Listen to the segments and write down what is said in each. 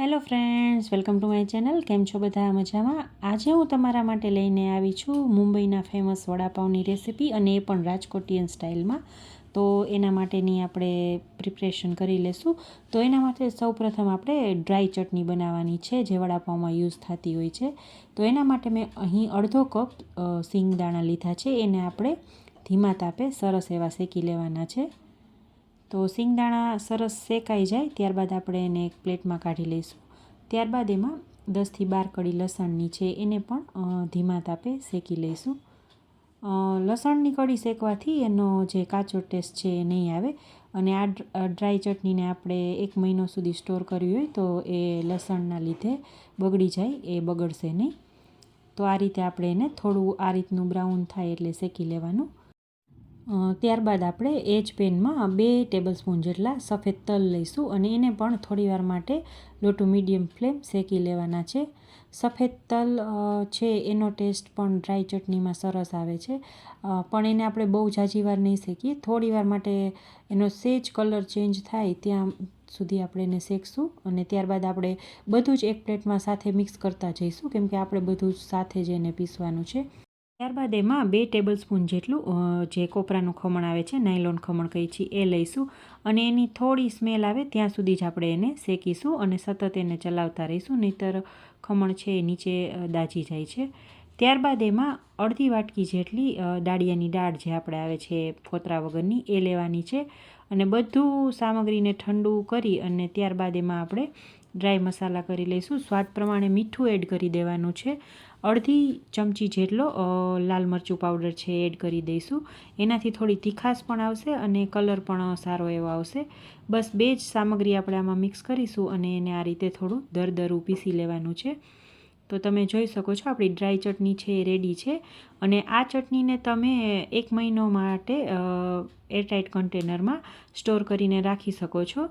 Hello friends welcome to my channel કેમ છો બધા? મજામાં? આજે હું તમારા માટે લઈને આવી છું મુંબઈના ફેમસ વડાપાઉંની રેસિપી અને એ પણ રાજકોટિયન સ્ટાઇલમાં તો એના માટેની આપણે પ્રિપરેશન કરી લેશું. તો એના માટે સૌપ્રથમ આપણે ડ્રાય ચટણી બનાવવાની છે, જે વડાપાઉંમાં યુઝ થતી હોય છે. તો એના માટે મેં અહીં અડધો કપ સિંગદાણા લીધા છે. એને આપણે ધીમા તાપે સરસ એવા શેકી લેવાના છે. તો સિંગદાણા સરસ શેકાઈ જાય, ત્યારબાદ આપણે એને એક પ્લેટમાં કાઢી લઈશું. ત્યારબાદ એમાં દસથી બાર કડી લસણની છે એને પણ ધીમા તાપે શેકી લઈશું. લસણની કડી શેકવાથી એનો જે કાચો ટેસ્ટ છે એ નહીં આવે. અને આ ડ્રાય ચટણીને આપણે એક મહિનો સુધી સ્ટોર કરવી હોય તો એ લસણના લીધે બગડી જાય, એ બગડશે નહીં. તો આ રીતે આપણે એને થોડું આ રીતનું બ્રાઉન થાય એટલે શેકી લેવાનું. ત્યારબાદ આપણે એ જ પેનમાં બે ટેબલ સ્પૂન જેટલા સફેદ તલ લઈશું અને એને પણ થોડીવાર માટે લોટુ મીડિયમ ફ્લેમ શેકી લેવાના છે. સફેદ તલ છે એનો ટેસ્ટ પણ ડ્રાય ચટણીમાં સરસ આવે છે. પણ એને આપણે બહુ ઝાઝી વાર નહીં શેકીએ. થોડીવાર માટે એનો સેજ કલર ચેન્જ થાય ત્યાં સુધી આપણે એને શેકશું અને ત્યારબાદ આપણે બધું જ એક પ્લેટમાં સાથે મિક્સ કરતા જઈશું કેમ કે આપણે બધું જ સાથે જ એને પીસવાનું છે. ત્યારબાદ એમાં બે ટેબલ સ્પૂન જેટલું જે કોપરાનું ખમણ આવે છે, નાયલોન ખમણ કહીએ છીએ એ લઈશું. અને એની થોડી સ્મેલ આવે ત્યાં સુધી જ આપણે એને શેકીશું અને સતત એને ચલાવતા રહીશું, નહીતર ખમણ છે એ નીચે દાજી જાય છે. ત્યારબાદ એમાં અડધી વાટકી જેટલી દાળિયાની દાળ જે આપણે આવે છે ફોતરા વગરની, એ લેવાની છે. અને બધું સામગ્રીને ઠંડુ કરી અને ત્યારબાદ એમાં આપણે ડ્રાય મસાલા કરી લઈશું. સ્વાદ પ્રમાણે મીઠું એડ કરી દેવાનું છે. અડધી ચમચી જેટલો લાલ મરચું પાવડર છે એડ કરી દઈશું. એનાથી થોડી તીખાશ પણ આવશે અને કલર પણ સારો એવો આવશે. બસ બે જ સામગ્રી આપણે આમાં મિક્સ કરીશું અને એને આ રીતે થોડું દરદરું પીસી લેવાનું છે. તો તમે જોઈ શકો છો આપણી ડ્રાય ચટણી છે, એ રેડી છે. અને આ ચટણીને તમે એક મહિનો માટે એરટાઇટ કન્ટેનરમાં સ્ટોર કરીને રાખી શકો છો.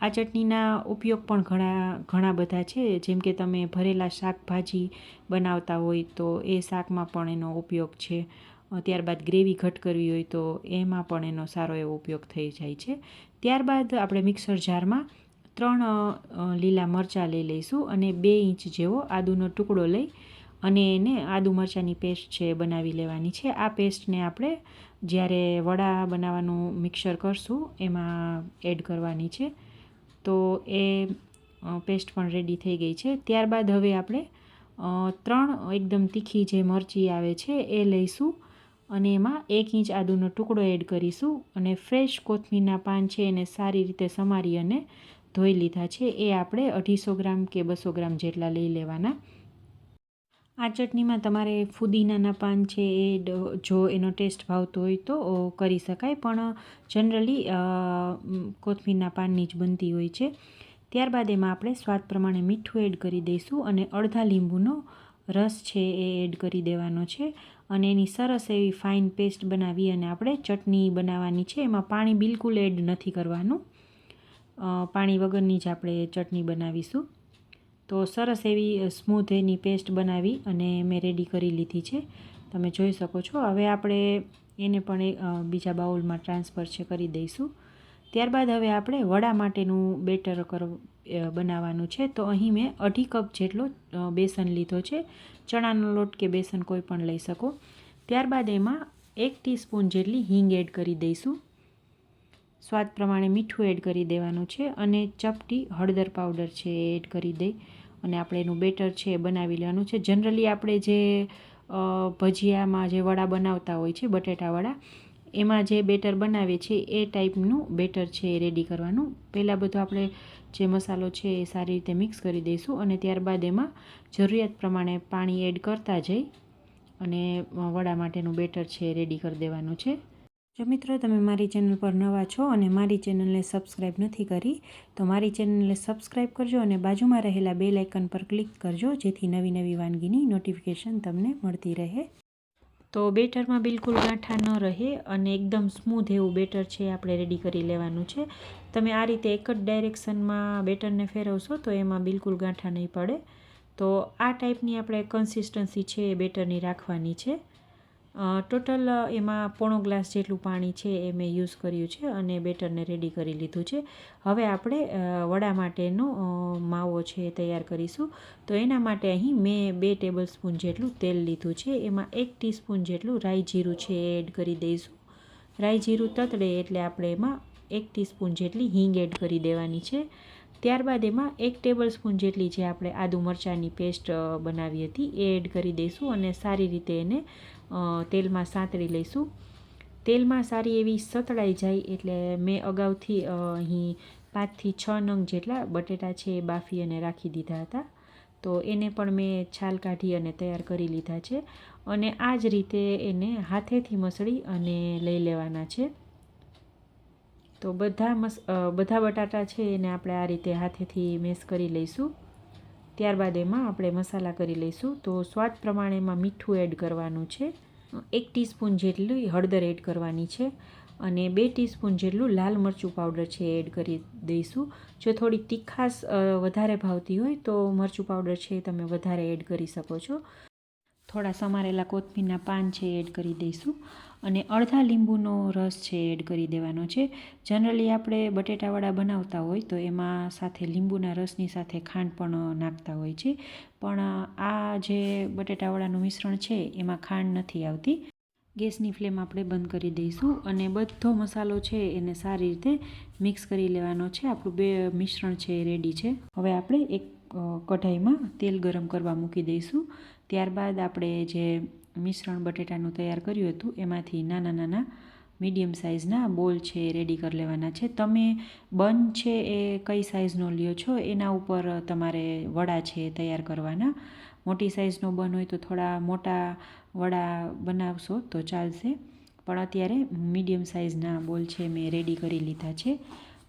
આ ચટણીના ઉપયોગ પણ ઘણા ઘણા બધા છે. જેમ કે તમે ભરેલા શાકભાજી બનાવતા હોય તો એ શાકમાં પણ એનો ઉપયોગ છે. ત્યારબાદ ગ્રેવી ઘટ કરવી હોય તો એમાં પણ એનો સારો એવો ઉપયોગ થઈ જાય છે. ત્યારબાદ આપણે મિક્સર જારમાં ત્રણ લીલા મરચાં લઈ લઈશું અને બે ઇંચ જેવો આદુનો ટુકડો લઈ અને એને આદુ મરચાંની પેસ્ટ છે બનાવી લેવાની છે. આ પેસ્ટને આપણે જ્યારે વડા બનાવવાનું મિક્સર કરશું એમાં એડ કરવાની છે. તો એ પેસ્ટ પણ રેડી થઈ ગઈ છે. ત્યારબાદ હવે આપણે ત્રણ એકદમ તીખી જે મરચી આવે છે એ લઈશું અને એમાં એક ઇંચ આદુનો ટુકડો એડ કરીશું અને ફ્રેશ કોથમીરના પાન છે એને સારી રીતે સમારી અને ધોઈ લીધા છે. એ આપણે અઢીસો ગ્રામ કે બસો ગ્રામ જેટલા લઈ લેવાના. આ ચટણીમાં તમારે ફુદીનાના પાન છે એ જો એનો ટેસ્ટ ભાવતો હોય તો કરી શકાય. પણ, જનરલી કોથમીરના પાનની જ બનતી હોય છે. ત્યારબાદ એમાં આપણે સ્વાદ પ્રમાણે મીઠું એડ કરી દઈશું અને અડધા લીંબુનો રસ છે એ એડ કરી દેવાનો છે. અને એની સરસ એવી ફાઇન પેસ્ટ બનાવી અને આપણે ચટણી બનાવવાની છે. એમાં પાણી બિલકુલ એડ નથી કરવાનું. પાણી વગરની જ આપણે ચટણી બનાવીશું. તો સરસ એવી સ્મૂથ એની પેસ્ટ બનાવી અને મેં રેડી કરી લીધી છે. તમે જોઈ શકો છો. હવે આપણે એને પણ બીજા બાઉલમાં ટ્રાન્સફર છે કરી દઈશું. ત્યારબાદ હવે આપણે વડા માટેનું બેટર કર બનાવવાનું છે. તો અહીં મેં અઢી કપ જેટલો બેસન લીધો છે. ચણાનો લોટ કે બેસન કોઈ પણ લઈ શકો. ત્યારબાદ એમાં એક ટીસ્પૂન જેટલી હિંગ એડ કરી દઈશું. સ્વાદ પ્રમાણે મીઠું એડ કરી દેવાનું છે અને ચપટી હળદર પાવડર છે એ એડ કરી દઈ. અને આપણે એનું બેટર છે એ બનાવી લેવાનું છે. જનરલી આપણે જે ભજીયામાં જે વડા બનાવતા હોય છે બટેટા વડા એમાં જે બેટર બનાવીએ છીએ એ ટાઈપનું બેટર છે એ રેડી કરવાનું. પહેલાં બધું આપણે જે મસાલો છે એ સારી રીતે મિક્સ કરી દઈશું અને ત્યારબાદ એમાં જરૂરિયાત પ્રમાણે પાણી એડ કરતા જઈ અને વડા માટેનું બેટર છે એ રેડી કરી દેવાનું છે. જો મિત્રો તમે મારી ચેનલ પર નવા છો અને મારી ચેનલને સબસ્ક્રાઈબ નથી કરી, તો મારી ચેનલને સબસ્ક્રાઈબ કરજો અને બાજુમાં રહેલા બે લાઇકન પર ક્લિક કરજો, જેથી નવી નવી વાનગીની નોટિફિકેશન તમને મળતી રહે. તો બેટરમાં બિલકુલ ગાંઠા ન રહે અને એકદમ સ્મૂધ એવું બેટર છે આપણે રેડી કરી લેવાનું છે. તમે આ રીતે એક જ ડાયરેક્શનમાં બેટરને ફેરવશો તો એમાં બિલકુલ ગાંઠા નહીં પડે. તો આ ટાઈપની આપણે કન્સિસ્ટન્સી છે એ બેટરની રાખવાની છે. ટોટલ એમાં પોણો ગ્લાસ જેટલું પાણી છે એ મેં યુઝ કર્યું છે અને બેટરને રેડી કરી લીધું છે. હવે આપણે વડા માટેનો માવો છે તૈયાર કરીશું. તો એના માટે અહીં મેં બે ટેબલ સ્પૂન જેટલું તેલ લીધું છે. એમાં એક ટીસ્પૂન જેટલું રાઈ જીરું છે એ એડ કરી દઈશું. રાઈ જીરું તતડે એટલે આપણે એમાં એક ટીસ્પૂન જેટલી હિંગ એડ કરી દેવાની છે. ત્યારબાદ એમાં એક ટેબલ સ્પૂન જેટલી જે આપણે આદુ મરચાંની પેસ્ટ બનાવી હતી એ એડ કરી દઈશું અને સારી રીતે એને તેલમાં સાંતળી લઈશું. તેલમાં સારી એવી સતળાઈ જાય એટલે મેં અગાઉથી અહીં પાંચથી છ નંગ જેટલા બટેટા છે એ બાફી અને રાખી દીધા હતા. તો એને પણ મેં છાલ કાઢી અને તૈયાર કરી લીધા છે અને આ જ રીતે એને હાથેથી મસળી અને લઈ લેવાના છે. તો બધા મસ બધા બટાટા છે એને આપણે આ રીતે હાથેથી મેસ કરી લઈશું. ત્યારબાદ એમાં આપણે મસાલા કરી લઈશું. તો સ્વાદ પ્રમાણે એમાં મીઠું એડ કરવાનું છે. એક ટીસ્પૂન જેટલી હળદર એડ કરવાની છે અને બે ટીસ્પૂન જેટલું લાલ મરચું પાવડર છે એડ કરી દઈશું. જો થોડી તીખાસ વધારે ભાવતી હોય તો મરચું પાવડર છે તમે વધારે એડ કરી શકો છો. થોડા સમારેલા કોથમીરના પાન છે એડ કરી દઈશું. અને અડધા લીંબુનો રસ છે એડ કરી દેવાનો છે. જનરલી આપણે બટેટાવડા બનાવતા હોય તો એમાં સાથે લીંબુના રસની સાથે ખાંડ પણ નાખતા હોય છે. પણ આ જે બટેટાવડાનું મિશ્રણ છે એમાં ખાંડ નથી આવતી. ગેસની ફ્લેમ આપણે બંધ કરી દઈશું અને બધો મસાલો છે એને સારી રીતે મિક્સ કરી લેવાનો છે. આપણું બે મિશ્રણ છે રેડી છે. હવે આપણે એક કઢાઈમાં તેલ ગરમ કરવા મૂકી દઈશું. ત્યારબાદ આપણે જે મિશ્રણ બટેટાનું તૈયાર કર્યું હતું, એમાંથી નાના નાના મીડિયમ સાઇઝના બોલ છે એ રેડી કરી લેવાના છે. તમે બન છે એ કઈ સાઇઝનો લ્યો છો? એના ઉપર તમારે વડા છે તૈયાર કરવાના. મોટી સાઇઝનો બન હોય તો થોડા મોટા વડા બનાવશો તો ચાલશે. પણ અત્યારે મીડિયમ સાઇઝના બોલ છે મેં રેડી કરી લીધા છે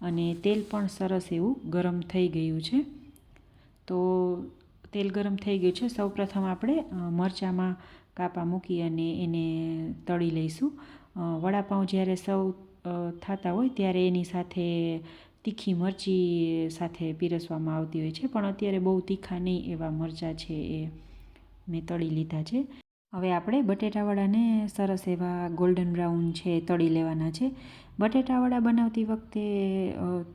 અને તેલ પણ સરસ એવું ગરમ થઈ ગયું છે. તો તેલ ગરમ થઈ ગયું છે. સૌપ્રથમ આપણે મરચાંમાં કાપા મૂકી અને એને તળી લઈશું. વડાપાઉં જ્યારે સૌ થતા હોય ત્યારે એની સાથે તીખી મરચી સાથે પીરસવામાં આવતી હોય છે. પણ અત્યારે બહુ તીખા નહીં એવા મરચાં છે એ મેં તળી લીધા છે. હવે આપણે બટેટાવડાને સરસ એવા ગોલ્ડન બ્રાઉન છે, તળી લેવાના છે. બટેટાવડા બનાવતી વખતે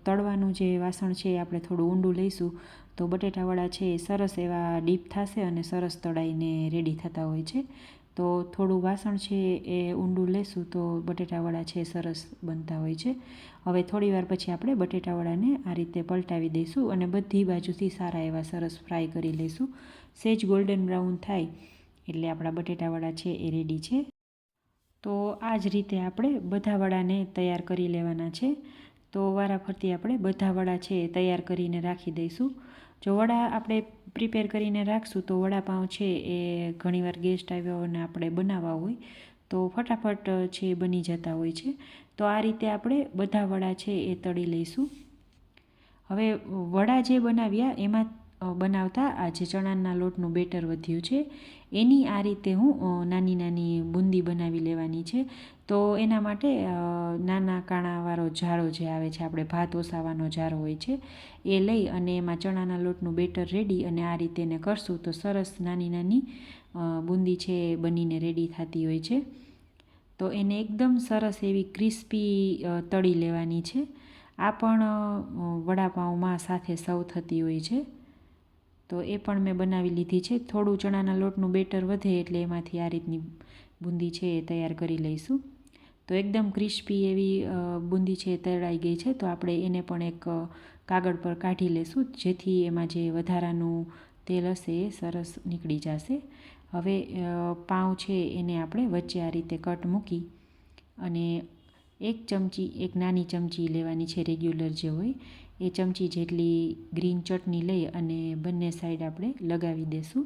તળવાનું જે વાસણ છે એ આપણે થોડું ઊંડું લઈશું. તો બટેટાવડા છે એ સરસ એવા ડીપ થશે અને સરસ તળાઈને રેડી થતા હોય છે. તો થોડું વાસણ છે એ ઊંડું લેશું તો બટેટાવડા છે સરસ બનતા હોય છે. હવે થોડીવાર પછી આપણે બટેટાવડાને આ રીતે પલટાવી દઈશું અને બધી બાજુથી સારા એવા સરસ ફ્રાય કરી લઈશું. સેજ ગોલ્ડન બ્રાઉન થાય. એટલે આપણા બટેટાવડા છે એ રેડી છે. તો આ જ રીતે આપણે બધા વડાને તૈયાર કરી લેવાના છે. તો વારાફરતી આપણે બધા વડા છે એ તૈયાર કરીને રાખી દઈશું. જો વડા આપણે પ્રિપેર કરીને રાખશું તો વડાપાઉં છે એ ઘણીવાર ગેસ્ટ આવ્યો અને આપણે બનાવવા હોય, તો ફટાફટ છે એ બની જતા હોય છે. તો આ રીતે આપણે બધા વડા છે એ તળી લઈશું. હવે વડા જે બનાવ્યા એમાં બનાવતા આ જે ચણાના લોટનું બેટર વધ્યું છે. એની આ રીતે હું નાની નાની બુંદી બનાવી લેવાની છે. તો એના માટે નાના કાણાવાળો જારો જે આવે છે, આપણે ભાત ઓસાવાનો જારો હોય છે, એ લઈ અને એમાં ચણાના લોટનું બેટર રેડી અને આ રીતે એને કરશું તો સરસ નાની નાની બુંદી છે એ બનીને રેડી થતી હોય છે. તો એને એકદમ સરસ એવી ક્રિસ્પી તળી લેવાની છે. આ પણ વડાપાઉંમાં સાથે સર્વ થતી હોય છે. તો એ પણ મેં બનાવી લીધી છે. થોડું ચણાના લોટનું બેટર વધે એટલે એમાંથી આ રીતની બુંદી છે એ તૈયાર કરી લઈશું. તો એકદમ ક્રિસ્પી એવી બુંદી છે તળાઈ ગઈ છે. તો આપણે એને પણ એક કાગળ પર કાઢી લેશું. જેથી એમાં જે વધારાનું તેલ હશે એ સરસ નીકળી જશે. હવે પાઉં છે એને આપણે વચ્ચે આ રીતે કટ મૂકી અને એક ચમચી, એક નાની ચમચી લેવાની છે રેગ્યુલર જે હોય એ ચમચી જેટલી ગ્રીન ચટણી લઈ અને બંને સાઈડ આપણે લગાવી દઈશું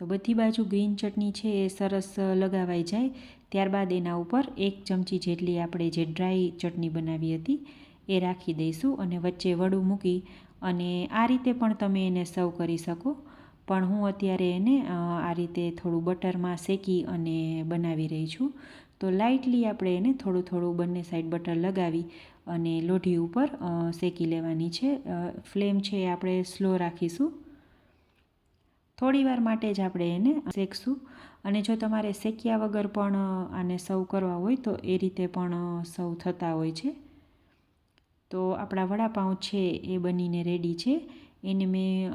તો બધી બાજુ ગ્રીન ચટણી છે એ સરસ લગાવાઈ જાય. ત્યારબાદ એના ઉપર એક ચમચી જેટલી આપણે જે ડ્રાય ચટણી બનાવી હતી એ રાખી દઈશું અને વચ્ચે વડું મૂકી અને આ રીતે પણ તમે એને સર્વ કરી શકો. પણ હું અત્યારે એને આ રીતે થોડું બટરમાં શેકી અને બનાવી રહી છું. તો લાઇટલી આપણે એને થોડું થોડું બંને સાઈડ બટર લગાવી અને લોઢી ઉપર શેકી લેવાની છે. ફ્લેમ છે એ આપણે સ્લો રાખીશું. થોડીવાર માટે જ આપણે એને શેકશું. અને જો તમારે શેક્યા વગર પણ આને સર્વ કરવા હોય તો એ રીતે પણ સર્વ થતા હોય છે. તો આપણા વડાપાઉં છે એ બનીને રેડી છે. એને મેં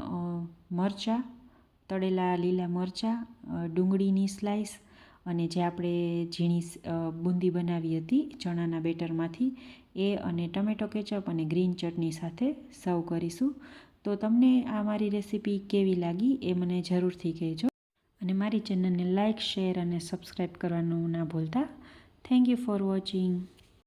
મરચાં, તળેલા લીલા મરચાં ડુંગળીની સ્લાઈસ અને જે આપણે ઝીણી બુંદી બનાવી હતી ચણાના બેટરમાંથી એ અને ટમેટો કેચઅપ અને ગ્રીન ચટણી સાથે સર્વ કરીશું. તો તમને આ મારી રેસીપી કેવી લાગી એ મને જરૂરથી કહેજો. અને મારી ચેનલને લાઇક શેર અને સબસ્ક્રાઈબ કરવાનું ના ભૂલતા. Thank you for watching.